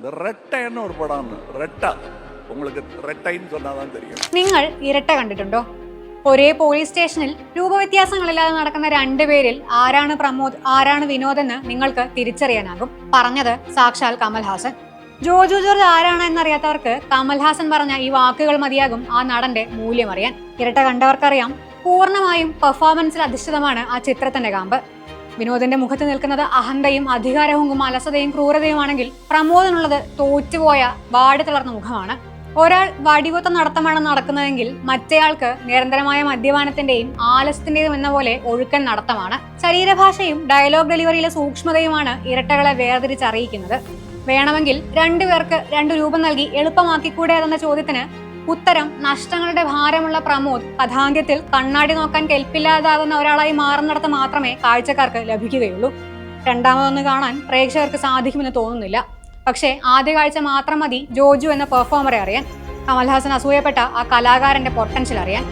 இந்த ரெட்டைன்னு ஒரு படம் ரெட்டா உங்களுக்கு ரெட்டைன்னு சொன்னாதான் தெரியும் നിങ്ങൾ ഇരട്ട കണ്ടിട്ടുണ്ടോ ഒരേ പോലീസ് സ്റ്റേഷനിൽ രൂപവ്യത്യാസങ്ങളില്ലാതെ നടക്കുന്ന രണ്ടുപേരിൽ ആരാണ് പ്രമോദ് ആരാണ് വിനോദ് എന്ന് നിങ്ങൾക്ക് തിരിച്ചറിയാനാകും പറഞ്ഞത് സാക്ഷാൽ കമൽഹാസൻ ജോജു ജോർജ് ആരാണ് എന്നറിയാത്തവർക്ക് കമൽഹാസൻ പറഞ്ഞ ഈ വാക്കുകൾ മതിയാകും ആ നടന്റെ മൂല്യം അറിയാൻ ഇരട്ട കണ്ടവർക്കറിയാം പൂർണ്ണമായും പെർഫോമൻസിൽ അധിഷ്ഠിതമാണ് ആ ചിത്രത്തിന്റെ കാമ്പ് വിനോദിന്റെ മുഖത്ത് നിൽക്കുന്നത് അഹന്തയും അധികാരവും അലസതയും ക്രൂരതയുമാണെങ്കിൽ പ്രമോദനുള്ളത് തോറ്റുപോയ വാടി തളർന്ന മുഖമാണ്. ഒരാൾ വടികൊത്ത നടത്തമാണ് നടക്കുന്നതെങ്കിൽ മറ്റേയാൾക്ക് നിരന്തരമായ മദ്യപാനത്തിന്റെയും ആലസ്യത്തിന്റെയും എന്ന പോലെ ഒഴുക്കൻ നടത്തമാണ്. ശരീരഭാഷയും ഡയലോഗ് ഡെലിവറിയിലെ സൂക്ഷ്മതയുമാണ് ഇരട്ടകളെ വേർതിരിച്ചറിയിക്കുന്നത്. വേണമെങ്കിൽ രണ്ടുപേർക്ക് രണ്ടു രൂപം നൽകി എളുപ്പമാക്കിക്കൂടെ എന്ന ചോദ്യത്തിന് ഉത്തരം നഷ്ടങ്ങളുടെ ഭാരമുള്ള പ്രമോദ്. കഥാന്ത്യത്തിൽ കണ്ണാടി നോക്കാൻ കെൽപ്പില്ലാതാകുന്ന ഒരാളായി മാറുന്നിടത്ത് മാത്രമേ കാഴ്ചക്കാർക്ക് ലഭിക്കുകയുള്ളൂ. രണ്ടാമതൊന്ന് കാണാൻ പ്രേക്ഷകർക്ക് സാധിക്കുമെന്ന് തോന്നുന്നില്ല. പക്ഷേ ആദ്യ കാഴ്ച മാത്രം മതി ജോജു എന്ന പെർഫോമറെ അറിയാൻ. കമൽഹാസൻ അസൂയപ്പെട്ട ആ കലാകാരന്റെ പൊട്ടൻഷ്യൽ അറിയാൻ.